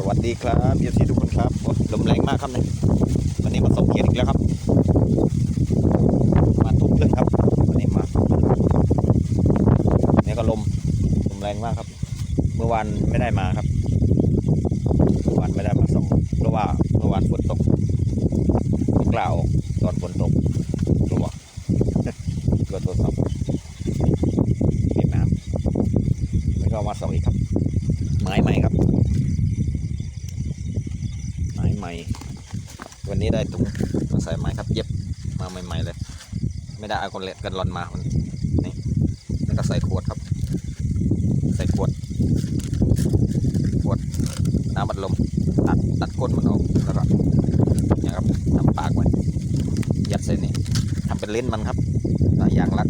สวัสดีครับเอฟซีทุกคนครับลมแรงมากครับเนี่ยวันนี้มาส่งเขียนอีกแล้วครับมาทุกเรื่องครับวันนี้มาเนี่ยก็ลมลมแรงมากครับ เมื่อวานไม่ได้มาครับเมื่อวานไม่ได้มาส่งเพราะว่าเมื่อวานฝนตกกล่าวตอนฝนตกกลัว กลัวตัวสอบเปียกน้ำแล้วก็มาส่งอีกครับ ไม้ใหม่ครับ ไม้ใหม่ วั นี้ได้ถุงมาใส่ไม้ครับเย็บมาใหม่ๆเลย ไม่ได้เอาคนเล็กกันรอนมามนนี่แล้วก็ใส่ขวดครับ ใส่ขวด ขวดน้ำบัดลมตัดตัดก้นมันออกแล้วก็เนี่ยครับทำปากไว้ยัดใส่นี่ทำเป็นเลนส์มันครับสายยางรัด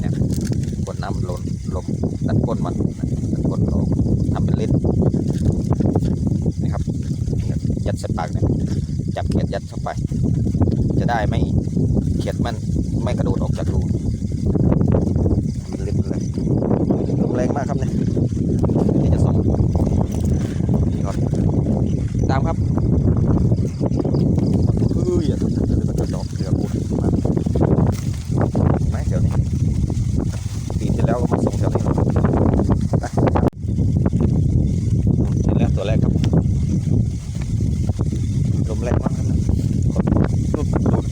เนี่ยขวดน้ำลมลมตัดก้นมันตัดก้นมันออกทำเป็นเลนส์นะครับยัดใส่ปากเนี่ยจับเขียดยัดเข้าไป จะ ได้ไม่เขียดมันไม่กระโดดออกจากรูเป็นเลนส์เลยลมแรงมากครับเนี่ยนี่จะส่งนี่ก่อนตามครับเฮ้ยอย่าทำจะจะดอกเสือพูดมาไหมเดี๋ยวนี้ปีที่แล้วก็มาส่งแถวนี้ไปเห็นแล้วตัวแรกครับลมแรงมากครับเนี่ยลุดลุด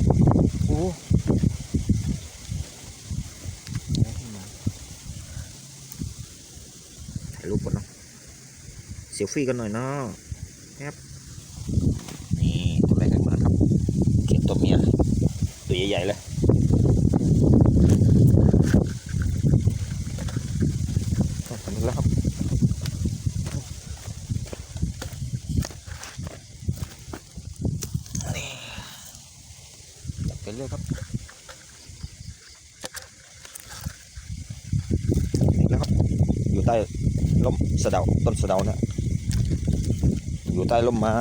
โอ้ถ่าย รูปก่อนเนาะเซลฟี่กันหน่อยเนาะครับนี่ตัวแรกกันาครับเขียนตัวเมียตัวใหญ่ๆเลยอะทำอีกแล้วครับนี่จับไปเรื่อยครับอีกแล้วครับอยู่ใต้ ร่มสะเดาต้นสะเดาเนี่ยอยู่ใต้ร่มไม้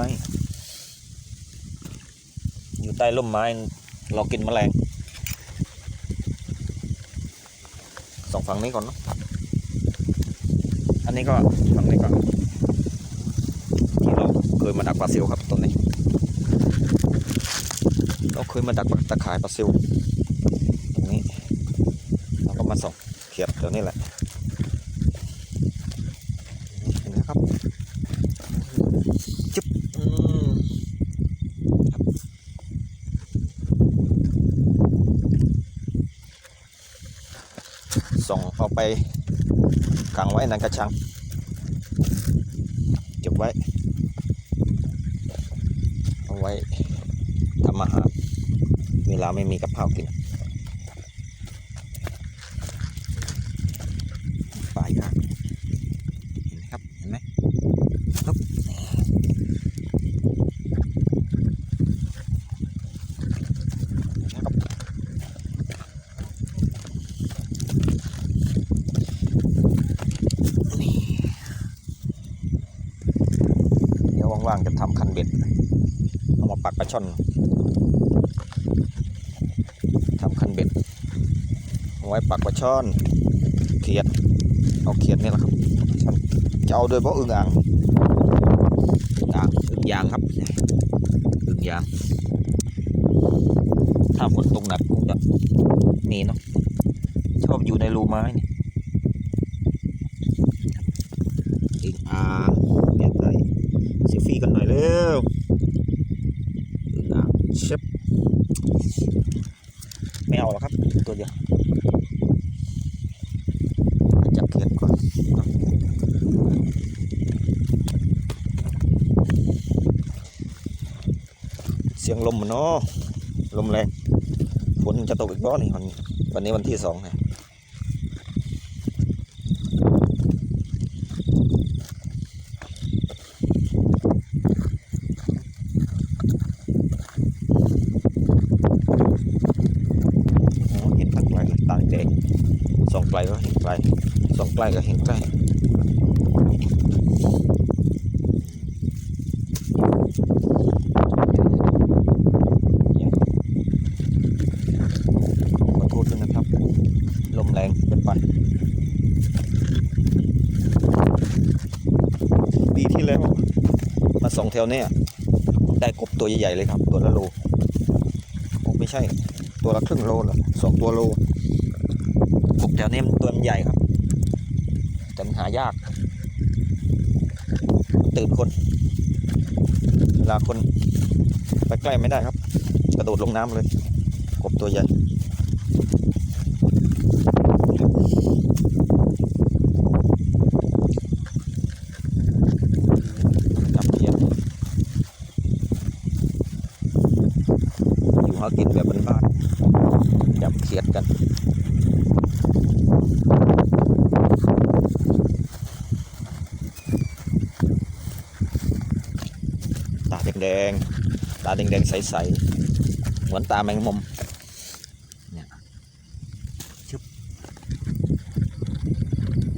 อยู่ใต้ร่มไม้เรากินแมลงสองฝั่งนี้ก่อนเนาะอันนี้ก็ฝั่งนี้ก่อนที่เราเคยมาดักปลาซิวครับตรงนี้ เราเคยมาดักตะข่ายปลาซิวตรงนี้เราก็มาส่องเขียดเดี๋ยวนี้แหละเห็นไหมครับจุ๊บอืม ส่ง เอาไปขังไว้ในกระชังเก็บไว้เอาไว้ทำอาหารเวลาไม่มีกับข้าวกินป่ายากเห็นไหมครับ เห็นไหมครับนี่เห็นไหมครับ เดี๋ยวว่างจะทำคันเบ็ดเอามาปักปลาช่อนทำคันเบ็ดเอาไว้ปักปลาช่อนเขียดเอาเขียดนี่แหละครับช่อนจะเอาโดยเพราะอึ่งอ่างอึ่งอ่างอึ่งยางครับอึ่งยางถ้าฝนตกหนักคงจะนี่เนาะชอบอยู่ในรูไม้นี่งอ่างเบียดเลย เซลฟี่กันหน่อยเร็วอึ่งอ่างเชฟไม่เอาแล้วครับ ตัวเดียวจับเขียนก่อนเสียง ลมมันเนาะลมแรงฝนจะตกอีกร้อนี่วันวันนี้วันที่สองนะเห็นตั้งไกลเลยตาแดงส่องไกลก็เห็นไกลส่องใกลก็เห็นใกล้ขอโทษด้วยนะครับ ลมแรงเกินไป สองแถวเนี่ยได้กบตัวใหญ่ๆเลยครับ ตัวละโลโอ้ไม่ใช่ ตัวละครึ่งโลหรอสองตัวโลกบแถวนี้มันตัวมันใหญ่ครับแต่มันหายาก ตื่นคนเวลาคนไปใกล้ไม่ได้ครับ กระโดดลงน้ำเลย กบตัวใหญ่ จับเขียดอยู่หากินแบบบ้านๆจับเขียดกันตาแดงๆตาแดงๆใสๆเหมือนตาแมงมุมเนี่ยชึบ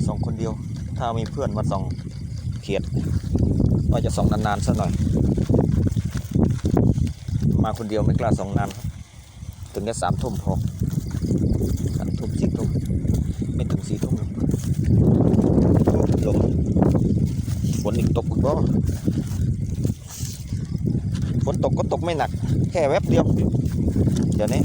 สองคนเดียว ถ้ามีเพื่อนมาส่องเขียดว่าจะส่องนานๆสักหน่อย มาคนเดียวไม่กล้าสองนานครับถึงแค่สามทุ่มพอสามทุ่มสี่ทุ่มไม่ถึงสี่ทุ่มหรอกลมฝนอีกตกอีกบ่ฝนตกก็ตกไม่หนัก แค่แวบเดียว เดี๋ยวนี้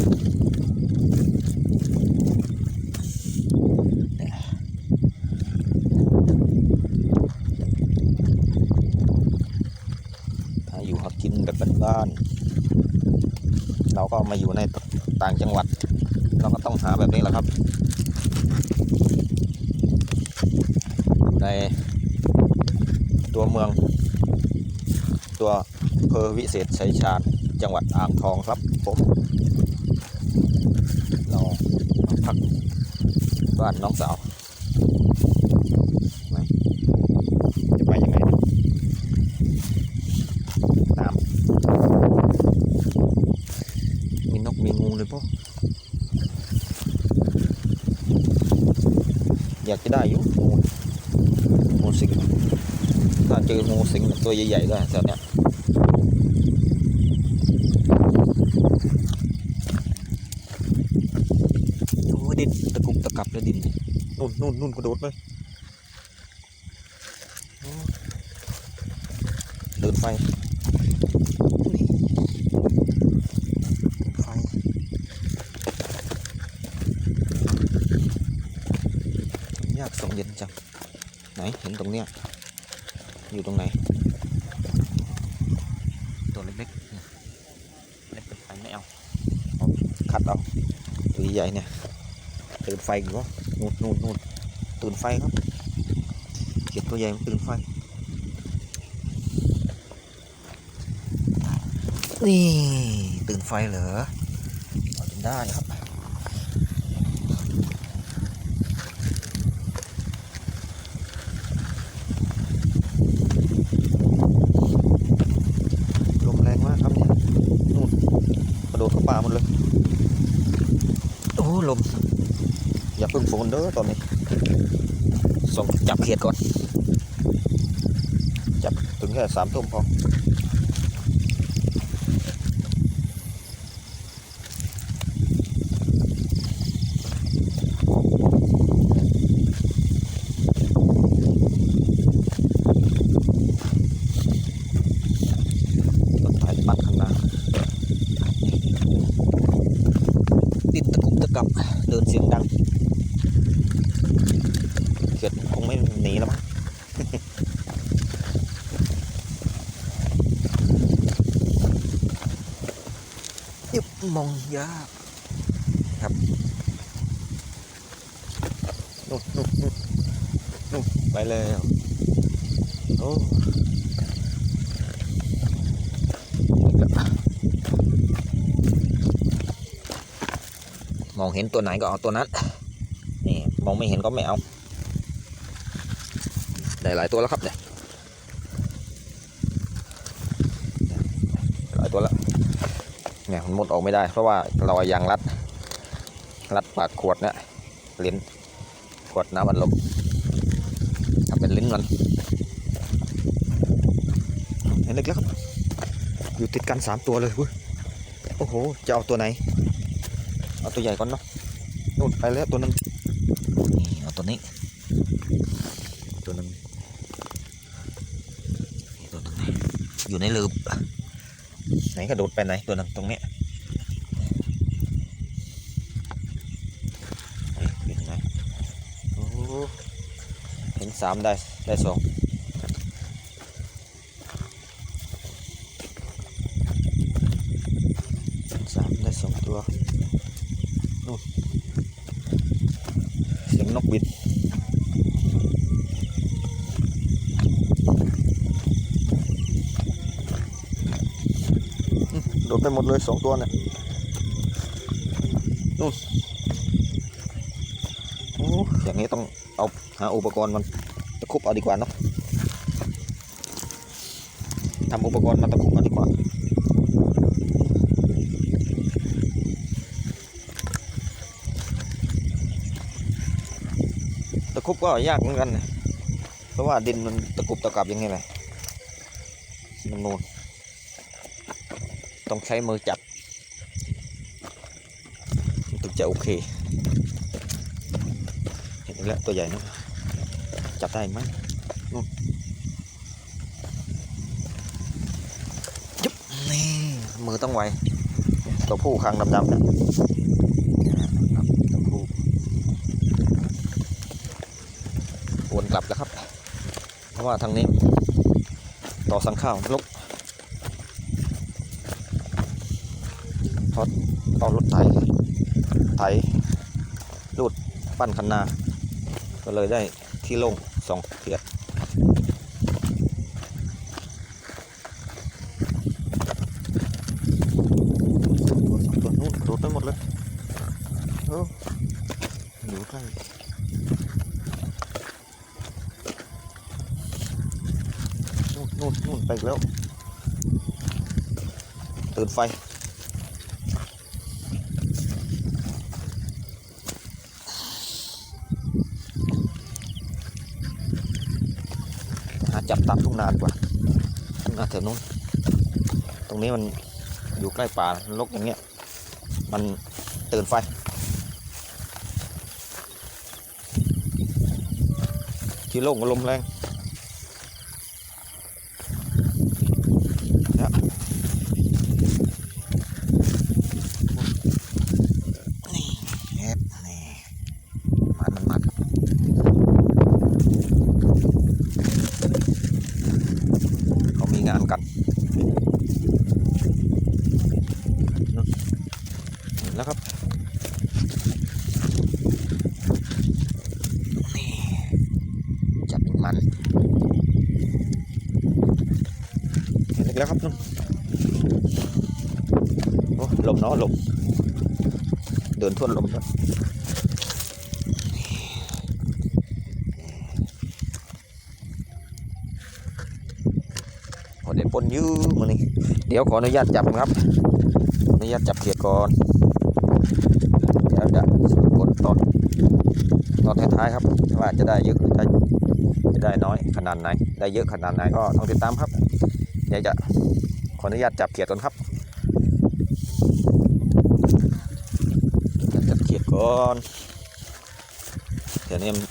หาอยู่หากินแบบบ้านๆเราก็ มาอยู่ในต่างจังหวัด เราก็ต้องหาแบบนี้แหละครับอยู่ในตัวเมือง ตัวเพอวิเศษชัยชาญจังหวัดอ่างทองครับผมเรามาพักบ้านน้องสาวไหนจะไปยังไงเนี่ยน้ำมีนกมีงูเลยพวกอยากจะ ได้อยู่งูงูสิงถ้าเจองูสิงตัวใหญ่ๆก็แถวเนี้ยโอ้ดินตะกุกตะกับเลยดินนู่นนู่นนู่นกระโดดเลยโอ้เดินไฟนี่ไฟยากส่องเย็นจังไหนเห็นตรงเนี้ย อยู่ตรงไหน ตัวเล็กๆเนี่ยเล็กเป็นไฟไม่เอาเอาคัดเอาตัวใหญ่ๆเนี่ยตื่นไฟอยู่วะนู่นนู่นนู่นตื่นไฟครับเขียดตัวใหญ่มันตื่นไฟนี่ตื่นไฟเหรอเอาจนได้ครับ ลมแรงมากครับเนี่ยนู่นกระโดดเข้าป่า หมดเลย โอ้ลม อย่าพึ่งฝนเด้อตอนนี้ ส่งจับเขียดก่อน จับถึงแค่สามทุ่มพอต้นไม้ปัดข้างหน้าดินตะกุกตะกับเดินเสียงดัง เขียดคงไม่หนีแล้วมั้ง ยึบ มองยากครับนู่นนู่นนู่นนู่นไปแล้วโอ้มองเห็นตัวไหนก็เอาตัวนั้น นี่มองไม่เห็นก็ไม่เอา ได้หลายตัวแล้วครับเนี่ยตัวแล้ว เนี่ยมันหมดออกไม่ได้ เพราะว่าเราอยางรัด รัดปากขวดเนี่ยลิ้นขวดน้ำอัดลมทำเป็นลิ้นมันเห็นเล็กแล้วครับ อยู่ติดกันสามตัวเลยเว้ยโอ้โห จะเอาตัวไหน เอาตัวใหญ่ก่อนเนาะนู่นไปแล้วตัวนึงนี่เอาตัวนี้ ตัวนึงตัวนึงนี่อยู่ในลืบ กระโดดไปไหนตัวนั้นตรงเนี้ยเฮ้ยเห็นไหมโอ้เห็นสามได้ได้สองสามได้สองตัวนู่นเสียงนกบิน โดด ไปหมดเลยสองตัวเนี่ยนู่นโอ้อย่างนี้ต้องเอาหาอุปกรณ์มันตะคุบเอาดีกว่าเนาะทำอุปกรณ์มาตะคุบเอาดีกว่าตะคุบก็ยากเหมือนกัน เพราะว่าดินมันตะกุบตะกับอย่างนี้เลยมันนูน ต้องใช้มือจับถึงจะโอเค เห็นแล้วตัวใหญ่นะจับได้ไหมนู่นจุ๊บนี่มือต้องไวตัวผู้คางดำๆนะตัวผู้วนกลับแล้วครับ เพราะว่าทางนี้ ต่อสังข้าวลบ เอารถไถไถรูดปั้นคันนา ก็เลยได้ที่โล่งสองเทียดตัวสองตัวนู้นโดดไปหมดเลยเอออยู่ใกล้นู่นนู่นนู่นไปอีกแล้วตื่นไฟ จับตามทุ่งนาดีกว่าทุ่งนาแถวนู้น ตรงนี้มันอยู่ใกล้ป่าลกอย่างเงี้ย มันตื่นไฟที่โล่งก็ลมแรงเนี่ยนี่เฮ็ดนี่มันมันมัน เขามีงานกันนู่นเห็นแล้วครับ นี่ จับมันเห็น อีกแล้วครับนู่นโอ้ลมเนาะลมเดินทวนลมแล้วพอได้ปนยื้อมานี่เดี๋ยวขออนุญาตจับครับอนุญาตจับเขียดก่อนเดี๋ยวจะกดตอนตอนท้ายๆครับว่าจะได้เยอะจะจะได้น้อยขนาดไหน ได้เยอะขนาดไหนก็ต้องติดตามครับ เดี๋ยวจะขออนุญาตจับเขียดก่อนครับ จับเขียดก่อนเดี๋ยวนี้มัน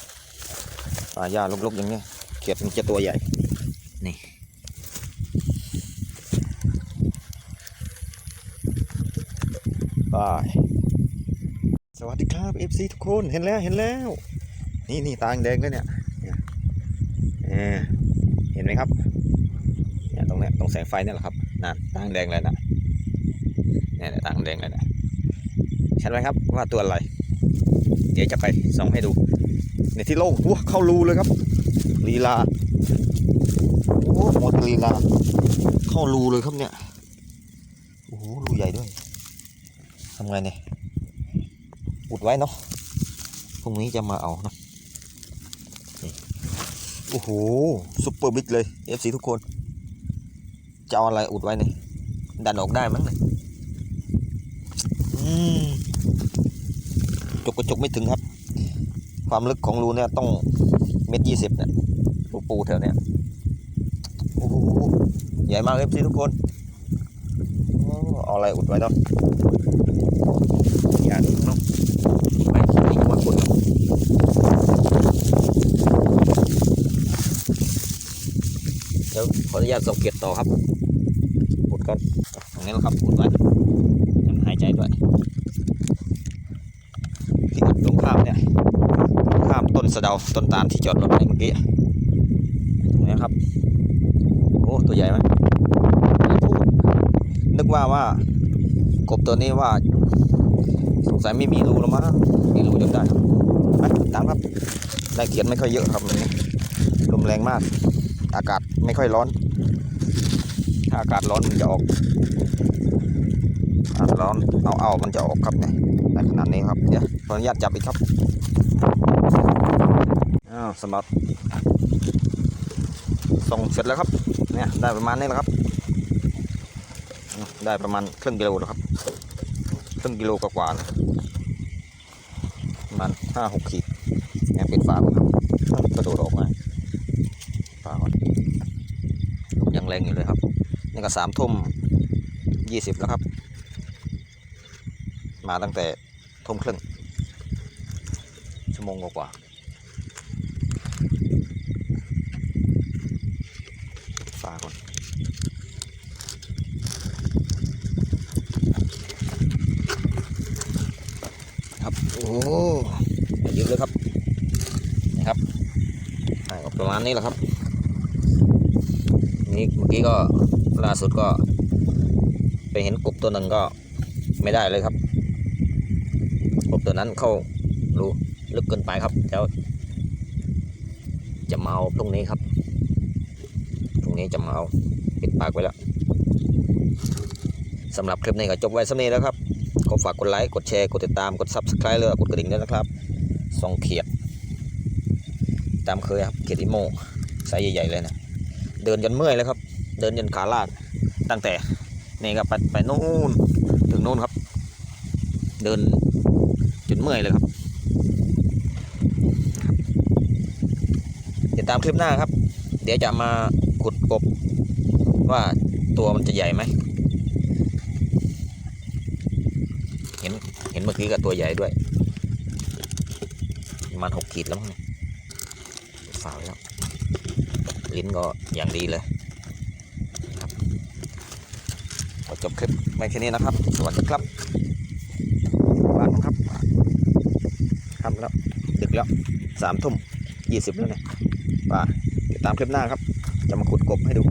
ป่าหญ้าลกๆอย่างเงี้ยเขียดมันจะตัวใหญ่นี่บาสวัสดีครับ FC ทุกคนเห็นแล้วเห็นแล้ว นี่นี่ตาแดงเลยเนี่ยเนี่ยเห็นไหมครับเนี่ยตรงเนี้ยตรง แสงไฟเนี่ยแหละครับนั่นตาแดงเลยนะนี่ยเนี่ยตาแดงเลยนะเห็นไหมครับว่าตัวอะไร เดี๋ยวจะไปส่องให้ดู ในที่โล่งว้าเข้ารูเลยครับลีลาโอ้หมดลีลาเข้ารูเลยครับเนี่ยโอ้โหรูใหญ่ด้วยทำไงเนี่ยอุดไว้เนาะพรุ่งนี้จะมาเอาเนาะโอ้โหซุปเปอร์บิ๊กเลย FC ทุกคน จะเอาอะไรอุดไว้เนี่ยดันออกได้มั้งเนี่ยอืมจกกระจกไม่ถึงครับ ความลึกของรูเนี่ยต้องเมตรยี่สิบเนี่ยปูปูแถวเนี่ยโอ้โหใหญ่มาก FC ทุกคนอ้เอาอะไรอุดไว้เนาะอย่างนี้เนาะไปที่วัดคนเดี๋ยวขออนุญาตส่งเกียรติต่อครับ ก่อนตรงนี้แหละครับขุดไว้ยังหายใจด้วยที่ตรงข้ามเนี่ยข้ามต้นสะเดาต้นตาลที่จอดรถไว้เมื่อกี้ตรงนี้ครับโอ้ตัวใหญ่ไหมนึกว่าว่ากบตัวนี้ว่าสงสัยไม่มีรูแล้วมั้งมีรูจนได้ครับไปตามครับได้เขียนไม่ค่อยเยอะครับวันนี้ลมแรงมาก อากาศไม่ค่อยร้อน ถ้าอากาศร้อนมันจะออกอากาศร้อนเอาเอามันจะออกครับเนี่ยในขนาดนี้ครับเดี๋ยวขออนุญาตจับอีกครับอ้าวสำหรับส่งเสร็จแล้วครับเนี่ยได้ประมาณนี้แหละครับ ได้ประมาณครึ่งกิโลแล้วครับครึ่งกิโลกว่าๆนะประมาณห้าหกขีดเนี่ยปิดฝาครับกระโดดออกมาฝาก่อนยังแรงอยู่เลยครับ ก็สามทุ่มยี่สิบแล้วครับ มาตั้งแต่ทุ่มครึ่ง ชั่วโมงกว่าๆฝาก่อนครับโอ้เยอะเลยครับนะครับประมาณนี้แหละครับนี่เมื่อกี้ก็ ล่าสุดก็ ไปเห็นกบตัวหนึ่งก็ไม่ได้เลยครับกบตัวนั้นเข้ารูลึกเกินไปครับเดี๋ยวจะมาเอาพรุ่งนี้ครับพรุ่งนี้จะมาเอาปิดปากไว้แล้วสำหรับคลิปนี้ก็จบไว้สักนี้แล้วครับขอฝากกดไลค์ กดแชร์ กดติดตาม กด subscribe เลยกดกระดิ่งด้วยนะครับส่องเขียด ตามเคยครับ เขียดอิโมไซส์ใหญ่ ๆ เลยนะ เดินจนเมื่อยเลยครับ เดินจนขาลาดตั้งแต่นี่ครับไปไปนู่นถึงนู่นครับ เดินจนเมื่อยเลยครับ ติดตามคลิปหน้าครับ เดี๋ยวจะมาขุดกบว่าตัวมันจะใหญ่ไหมเห็นเห็นเมื่อกี้กับตัวใหญ่ด้วยประมาณหกขีดแล้วมั้งเนี่ยฝาแล้วลิ้นก็อย่างดีเลยนะครับข อจบคลิปไว้แค่นี้นะครับ สวัสดีครับบ้านครับทำแล้วดึกแล้วสามทุ่มยี่สิบแล้วเนี่ยป่าติดตามคลิปหน้าครับ จะมาขุดกบให้ดู